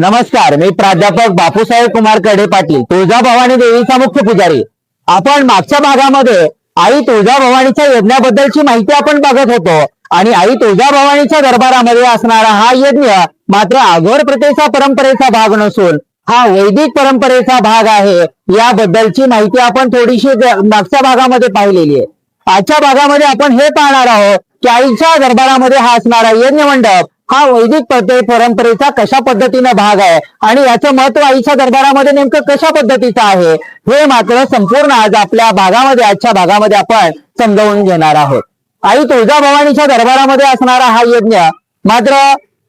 नमस्कार मी प्राध्यापक बापूसाहेब कुमारकडे पाटील तुळजा भवानी देवीचा मुख्य पुजारी. आपण मागच्या भागामध्ये आई तुळजा भवानीच्या यज्ञाबद्दलची माहिती आपण बघत होतो आणि आई तुळजा भवानीच्या दरबारामध्ये असणारा हा यज्ञ मात्र आघोर प्रथेचा परंपरेचा भाग नसून हा वैदिक परंपरेचा भाग आहे. याबद्दलची माहिती आपण थोडीशी मागच्या भागामध्ये पाहिलेली आहे. आजच्या भागामध्ये आपण हे पाहणार आहोत की आईच्या दरबारामध्ये हा असणारा यज्ञ मंडप हा वैदिक पद्धती परंपरेचा कशा पद्धतीनं भाग आहे? आणि याचं महत्त्व आईच्या दरबारामध्ये नेमकं कशा पद्धतीचं आहे? हे मात्र संपूर्ण आज आपल्या भागामध्ये आजच्या भागामध्ये आपण समजावून घेणार आहोत. आई तुळजाभवानीच्या दरबारामध्ये असणारा हा यज्ञ मात्र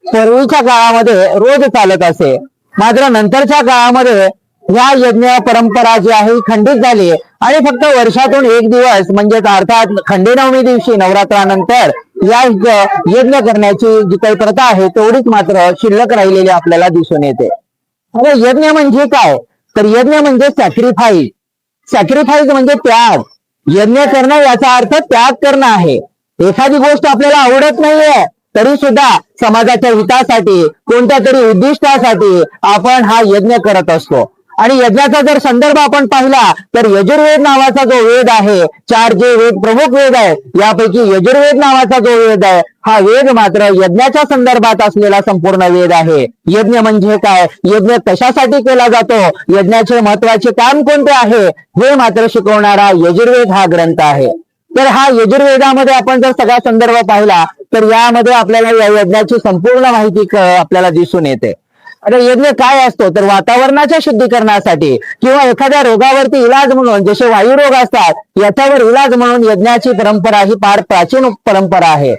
पूर्वीच्या काळामध्ये रोज चालत असे. मात्र नंतरच्या काळामध्ये या यज्ञ परंपरा जी आहे खंडित झाली. आणि फक्त वर्षातून एक दिवस म्हणजेच अर्थात खंडेनवमी दिवशी नवरात्रानंतर या यज्ञ करण्याची जी काही प्रथा आहे तेवढीच मात्र शिल्लक राहिलेली आपल्याला दिसून येते. आता यज्ञ म्हणजे काय? तर यज्ञ म्हणजे सॅक्रिफाईस सॅक्रिफाईस म्हणजे त्याग. यज्ञ करणं याचा अर्थ त्याग करणं आहे. एखादी गोष्ट आपल्याला आवडत नाहीये तरी सुद्धा समाजाच्या हितासाठी कोणत्या तरी उद्दिष्टासाठी आपण हा यज्ञ करत असतो. आणि यज्ञाचा जर संदर्भ आपण पाहिला तर यजुर्वेद नावाचा जो वेद आहे चार जे वेद प्रमुख वेद आहेत यापैकी यजुर्वेद नावाचा जो वेद आहे हा वेद मात्र यज्ञाच्या संदर्भात असलेला संपूर्ण वेद आहे. यज्ञ म्हणजे काय? यज्ञ कशासाठी केला जातो? यज्ञाचे महत्त्वाचे काम कोणते आहे? हे मात्र शिकवणारा यजुर्वेद हा ग्रंथ आहे. तर हा यजुर्वेदामध्ये आपण जर सगळा संदर्भ पाहिला तर यामध्ये आपल्याला या यज्ञाची संपूर्ण माहिती आपल्याला दिसून येते. आता यज्ञ काय असतो? तर वातावरणाच्या शुद्धीकरणासाठी किंवा एखाद्या रोगावरती इलाज म्हणून जसे वायुरोग असतात याच्यावर इलाज म्हणून यज्ञाची परंपरा ही फार प्राचीन परंपरा आहे.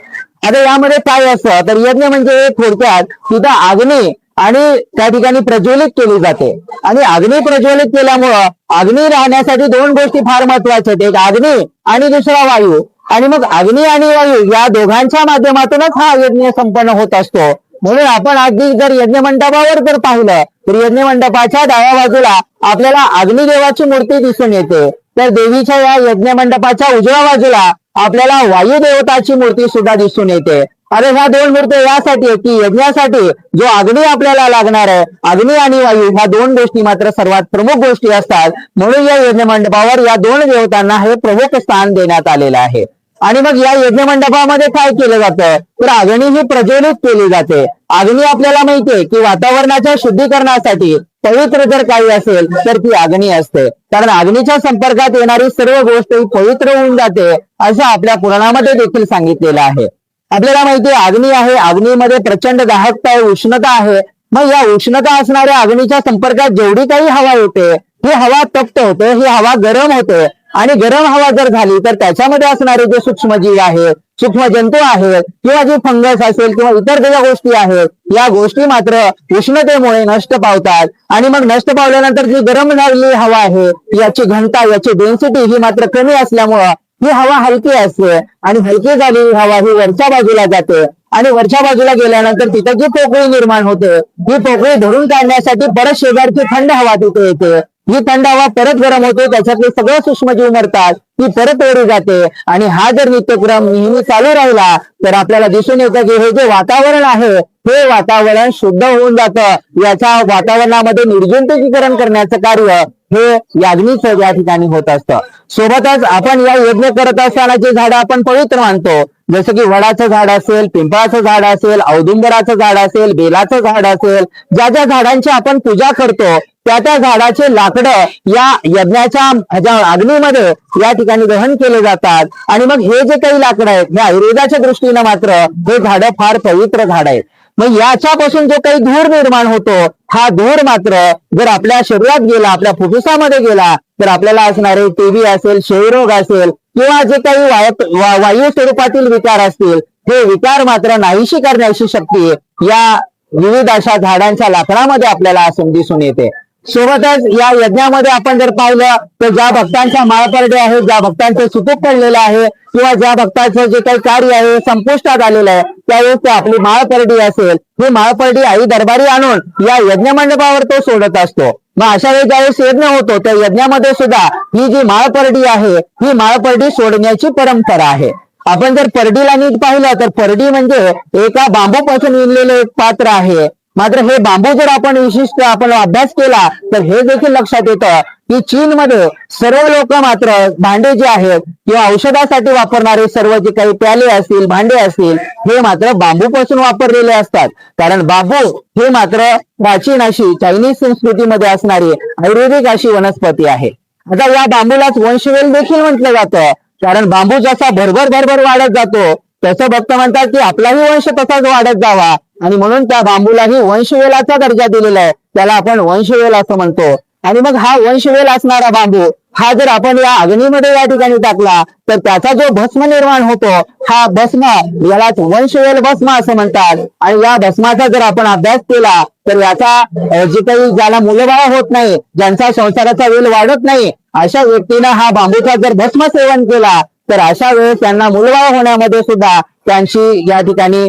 आता यामध्ये काय असतं? तर यज्ञ म्हणजे थोडक्यात तिथं अग्नी आणि त्या ठिकाणी प्रज्वलित केली जाते. आणि अग्नी प्रज्वलित केल्यामुळं अग्नी राहण्यासाठी दोन गोष्टी फार महत्त्वाच्या आहेत. एक अग्नी आणि दुसरा वायू. आणि मग अग्नी आणि वायू या दोघांच्या माध्यमातूनच हा यज्ञ संपन्न होत असतो. म्हणून आपण अगदी जर यज्ञ मंडपावर जर पाहिलं तर यज्ञ मंडपाच्या डाव्या बाजूला आपल्याला अग्निदेवाची मूर्ती दिसून येते. तर देवीच्या या यज्ञ मंडपाच्या उजव्या बाजूला आपल्याला वायू देवताची मूर्ती सुद्धा दिसून येते. अरे ह्या दोन मूर्ती यासाठी की यज्ञासाठी जो अग्नी आपल्याला लागणार आहे अग्नी आणि वायू ह्या दोन गोष्टी मात्र सर्वात प्रमुख गोष्टी असतात. म्हणून या यज्ञ मंडपावर या दोन देवतांना हे प्रमुख स्थान देण्यात आलेलं आहे. आणि मग या यज्ञ मंडपामध्ये काय केलं जातं? तर अग्नी ही प्रज्वलित केली जाते. अग्नी आपल्याला माहितीये की वातावरणाच्या शुद्धीकरणासाठी पवित्र जर काही असेल तर ती अग्नी असते. कारण अग्नीच्या संपर्कात येणारी सर्व गोष्ट ही पवित्र होऊन जाते असं आपल्या पुराणामध्ये देखील सांगितलेलं आहे. आपल्याला माहितीये अग्नी आहे. अग्नीमध्ये प्रचंड दाहकता आहे उष्णता आहे. मग या उष्णता असणाऱ्या अग्नीच्या संपर्कात जेवढी काही हवा येते ही हवा तप्त होते ही हवा गरम होते. आणि गरम हवा जर झाली तर त्याच्यामध्ये असणारे जे सूक्ष्मजीव आहेत सूक्ष्म जंतू आहेत किंवा जे फंगस असेल किंवा इतर ज्या गोष्टी आहेत या गोष्टी मात्र उष्णतेमुळे नष्ट पावतात. आणि मग नष्ट पावल्यानंतर जी गरम झालेली हवा आहे याची घनता याची डेन्सिटी ही मात्र कमी असल्यामुळं ही हवा हलकी असते. आणि हलकी झालेली हवा ही वरच्या बाजूला जाते. आणि वरच्या बाजूला गेल्यानंतर तिथं जी पोकळी निर्माण होते ही पोकळी धरून काढण्यासाठी परत शेजारची थंड हवा तिथे येते. ही थंड हवा परत गरम होते त्याच्यातले सगळे सूक्ष्मजीव मरतात ती परत ओढी जाते. आणि हा जर नित्यक्रम नेहमी चालू राहिला तर आपल्याला दिसून येतं की हे जे वातावरण आहे हे वातावरण शुद्ध होऊन जातं. याच्या वातावरणामध्ये निर्जंतुकीकरण करण्याचं कार्य हे याग्नीचं या ठिकाणी होत असतं. सोबतच आपण या यज्ञ करत असताना जे झाडं आपण पवित्र मानतो जसं की वडाचं झाड असेल पिंपळाचं झाड असेल औदुंबराचं झाड असेल बेलाचं झाड असेल ज्या ज्या झाडांची आपण पूजा करतो त्या त्या झाडाचे लाकडं या यज्ञाच्या ह्याच्या अग्नीमध्ये या ठिकाणी दहन केले जातात. आणि मग हे जे काही लाकडं आहेत हे आयुर्वेदाच्या दृष्टीनं मात्र हे झाडं फार पवित्र झाड आहेत. मग याच्यापासून जो काही धूर निर्माण होतो हा धूर मात्र जर आपल्या शरीरात गेला आपल्या फुफ्फुसामध्ये गेला तर आपल्याला असणारे टीबी असेल क्षयरोग असेल किंवा जे काही वाय- वायू स्वरूपातील विकार असतील हे विकार मात्र नाहीशी करण्याची शक्ती या विविध अशा झाडांच्या लाकडामध्ये आपल्याला असून दिसून येते. सोबतच या यज्ञामध्ये आपण जर पाहिलं तर ज्या भक्तांच्या माळपरडे आहेत ज्या भक्तांचे सुतूक पडलेलं आहे किंवा ज्या भक्ताचं जे काही कार्य आहे संपुष्टात आलेलं आहे त्यावेळेस ते आपली माळपर्डी असेल. ही माळपर्डी आई दरबारी आणून या यज्ञ मंडपावर तो सोडत असतो. मग अशा वेळी ज्यावेळेस यज्ञ होतो त्या यज्ञामध्ये सुद्धा ही जी माळपर्डी आहे ही माळपर्डी सोडण्याची परंपरा आहे. आपण जर परडीला नीट पाहिलं तर परडी म्हणजे एका बांबूपासून विणलेलं एक पात्र आहे. मात्र हे बांबू जर आपण विशिष्ट आपण अभ्यास केला तर हे देखील लक्षात येतं की चीनमध्ये सर्व लोक मात्र भांडे जे आहेत किंवा औषधासाठी वापरणारे सर्व जे काही प्याले असतील भांडे असतील हे मात्र बांबूपासून वापरलेले असतात. कारण बांबू हे मात्र प्राचीन अशी चायनीज संस्कृतीमध्ये असणारी आयुर्वेदिक अशी वनस्पती आहे. आता या बांबूलाच वंशवेल देखील म्हटलं जातं. कारण बांबू जसा भरभर भरभर वाढत जातो त्याचं भक्त म्हणतात की आपलाही वंश तसाच वाढत जावा. आणि म्हणून त्या बांबूलाही वंशवेलाचा दर्जा दिलेला आहे. त्याला आपण वंशवेल असं म्हणतो. आणि मग हा वंशवेल असणारा बांबू हा जर आपण या अग्नीमध्ये या ठिकाणी टाकला तर त्याचा जो भस्म निर्माण होतो हा भस्म यालाच वंशवेल भस्म असं म्हणतात. आणि या भस्माचा जर आपण अभ्यास केला तर याचा जे काही ज्याला मुलबाळ होत नाही ज्यांचा संसाराचा वेल वाढत नाही अशा व्यक्तीनं हा बांबूचा जर भस्म सेवन केला तर अशा वेळेस त्यांना मुलबाळ होण्यामध्ये सुद्धा त्यांची या ठिकाणी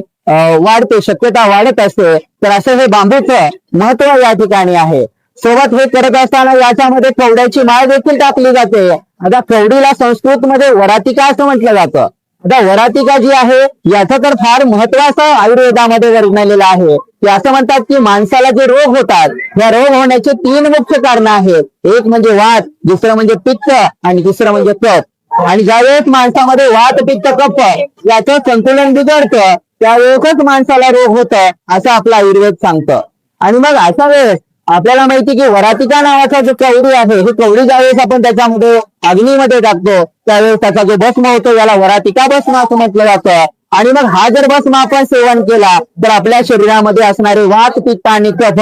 वाढते शक्यता वाढत असते. तर असं हे बांबूचं महत्त्व या ठिकाणी आहे. सोबत हे करत असताना याच्यामध्ये कवड्याची माळ देखील टाकली जाते. आता कवडीला संस्कृत मध्ये वरातिका असं म्हटलं जातं. आता वरातिका जी आहे याचं तर फार महत्वाचं आयुर्वेदामध्ये वर्णलेलं आहे. ते असं म्हणतात की माणसाला जे रोग होतात या रोग होण्याचे तीन मुख्य कारण आहेत. एक म्हणजे वात दुसरं म्हणजे पित्त आणि तिसरं म्हणजे कफ. आणि ज्यावेळेस माणसामध्ये वात पित्त कफ याचं संतुलन बिघडतं त्यावेळेसच माणसाला रोग होत असं आपला आयुर्वेद सांगतं. आणि मग अशा वेळेस आपल्याला माहिती की वरातिका नावाचा जो कवडी आहे ही कवडी ज्यावेळेस आपण त्याच्यामध्ये अग्नीमध्ये टाकतो त्यावेळेस त्याचा जो भस्म होतो याला वरातिका भस्म असं म्हटलं जातं. आणि मग हा जर भस्म आपण सेवन केला तर आपल्या शरीरामध्ये असणारे वात पित्त आणि कफ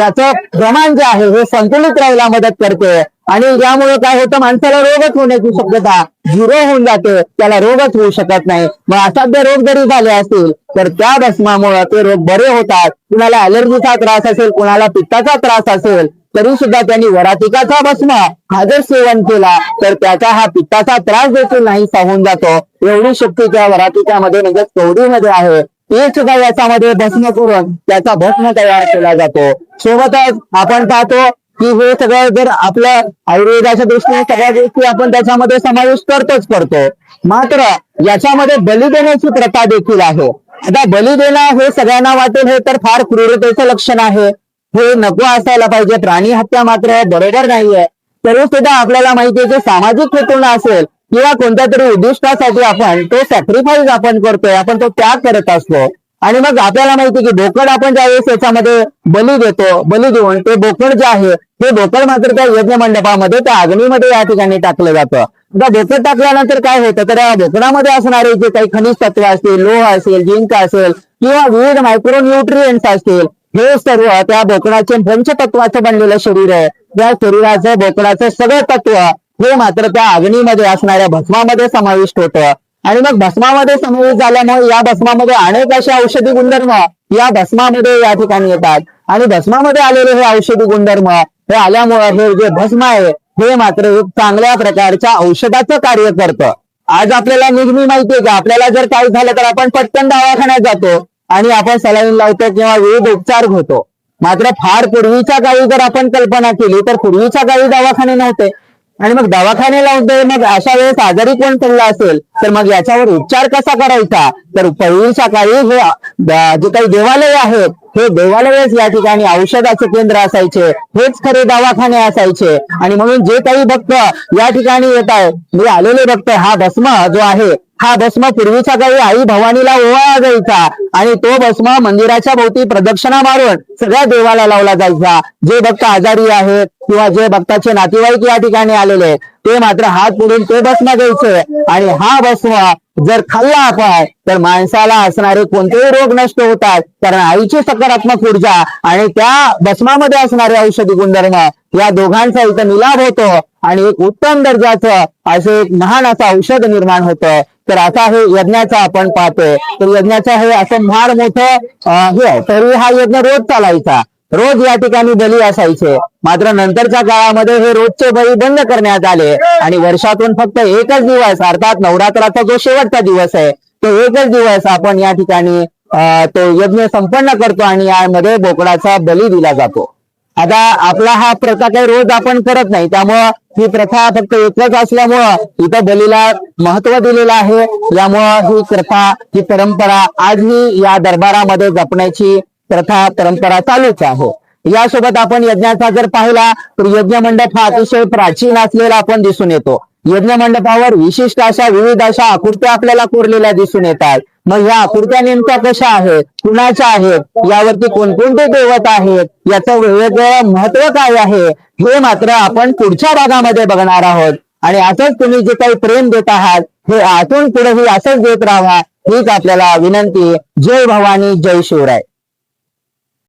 याचं प्रमाण जे आहे हे संतुलित राहायला मदत करते. आणि यामुळे काय होतं माणसाला रोगच होण्याची शक्यता झिरो होऊन जाते. त्याला रोगच होऊ शकत नाही. मग असाध्य रोग जरी झाले असतील तर त्या भस्मामुळे ते रोग बरे होतात. कुणाला अलर्जीचा त्रास असेल कुणाला पित्ताचा त्रास असेल तरी सुद्धा त्यांनी वरातिकाचा भस्म हा जर सेवन केला तर त्याचा हा पित्ताचा त्रास देखील नाही होऊन जातो. एवढी शक्ती त्या वरातिकामध्ये म्हणजे कवडीमध्ये आहे. ते सुद्धा याच्यामध्ये भस्म करून त्याचा भस्म तयार केला जातो. सोबतच आपण पाहतो की हे सगळं जर आपल्या आयुर्वेदाच्या दृष्टीने सगळ्या गोष्टी आपण त्याच्यामध्ये समावेश करतोच करतो. मात्र याच्यामध्ये बली देण्याची प्रथा देखील आहे. आता बली देणं हे सगळ्यांना वाटेल हे तर फार क्रूरतेचं लक्षण आहे. हे नको असायला पाहिजे. प्राणी हत्या मात्र बरोबर नाहीये. तरी सुद्धा आपल्याला माहितीये की सामाजिक हेतून असेल किंवा कोणत्या तरी उद्दिष्टासाठी आपण तो सॅक्रिफाईस आपण करतोय आपण तो त्याग करत असतो. आणि मग आपल्याला माहिती की बोकड आपण ज्यावेळेस याच्यामध्ये बली देतो बली देऊन ते बोकड जे आहे ते बोकड मात्र त्या यज्ञ मंडपामध्ये त्या अग्नीमध्ये या ठिकाणी टाकलं जातं. आता बोकड टाकल्यानंतर काय होतं? तर या बोकडामध्ये असणारे जे काही खनिज तत्व असतील लोह असेल जिंक असेल किंवा विविध मायक्रो न्यूट्रियंट असतील हे सर्व त्या बोकडाचे पंचतत्वाचं बनलेलं शरीर आहे. त्या शरीराचं बोकडाचं सगळं तत्व हे मात्र त्या अग्नीमध्ये असणाऱ्या भस्मामध्ये समाविष्ट होतं. आणि मग भस्मामध्ये समावेश झाल्यामुळे या भस्मामध्ये अनेक असे औषधी गुणधर्म या भस्मामध्ये या ठिकाणी येतात. आणि भस्मामध्ये आलेले हे औषधी गुणधर्म हे आल्यामुळे हे जे भस्म आहे हे मात्र चांगल्या प्रकारच्या औषधाचं कार्य करतं. आज आपल्याला नेहमी माहितीये की आपल्याला जर काही झालं तर आपण पटकन दवाखान्यात जातो आणि आपण सलाईन लावतो किंवा विविध उपचार घेतो. मात्र फार पूर्वीच्या काळी जर आपण कल्पना केली तर पूर्वीच्या काळी दवाखाने नव्हते. आणि मग दवाखाने मग अशा वेळेस आजारी कोण पडला असेल तर मग याच्यावर उपचार कसा करायचा? तर पूर्वीच्या सकाळी हे जे काही देवालय आहेत हे देवालयच या ठिकाणी औषधाचे केंद्र असायचे हेच खरे दवाखाने असायचे. आणि म्हणून जे काही भक्त या ठिकाणी येत आहे मी आलेले भक्त हा भस्म जो आहे हा भस्म पूर्वीचा काही आई भवानीला ओवाळा जायचा. आणि तो भस्म मंदिराच्या भोवती प्रदक्षिणा मारून सगळ्या देवाला लावला जायचा. जे भक्त आजारी आहेत किंवा जे भक्ताचे नातेवाईक या ठिकाणी आलेले आहेत, ते मात्र हात पुढून ते भस्म द्यायचे. आणि हा भस्म जर खाल्ला आपण तर माणसाला असणारे कोणतेही रोग नष्ट होतात. कारण आईची सकारात्मक ऊर्जा आणि त्या भस्मामध्ये असणारे औषधी गुणधर्म या दोघांचा इथं मिलाप होतो आणि एक उत्तम दर्जाचं असं एक महान असं औषध निर्माण होतं. तर आता हे यज्ञाचा आपण पाहतोय. तर यज्ञाचं हे असं महार मोठं हे तरी हा यज्ञ रोज चालायचा. रोज या ठिकाणी बली असायचे. मात्र नंतरच्या काळामध्ये हे रोजचे बळी बंद करण्यात आले. आणि वर्षातून फक्त एकच दिवस अर्थात नवरात्राचा जो शेवटचा दिवस आहे तो एकच दिवस आपण या ठिकाणी तो यज्ञ संपन्न करतो आणि यामध्ये बोकडाचा बली दिला जातो. आता आपला हा प्रथा काही रोज आपण करत नाही. त्यामुळं ही प्रथा फक्त एकच असल्यामुळं इथं बलीला महत्त्व दिलेलं आहे. यामुळं ही प्रथा ही परंपरा आजही या दरबारामध्ये जपण्याची प्रथा परंपरा चालूच आहे. यासोबत आपण यज्ञाचा जर पाहिला तर यज्ञ मंडप हा अतिशय प्राचीन असलेला आपण दिसून येतो. यज्ञ मंडपावर विशिष्ट अशा विविध अशा आकृत्या आपल्याला कोरलेल्या दिसून येतात. मग ह्या आकृत्या नेमक्या कशा आहेत? कुणाच्या आहेत? यावरती कोणकोणते देवत आहेत? याचं वेगवेगळं महत्त्व काय आहे? हे मात्र आपण पुढच्या भागामध्ये बघणार आहोत. आणि असंच तुम्ही जे काही प्रेम देत आहात हे आतून पुढेही असंच देत राहा. हीच आपल्याला विनंती. जय भवानी जय शिवराय.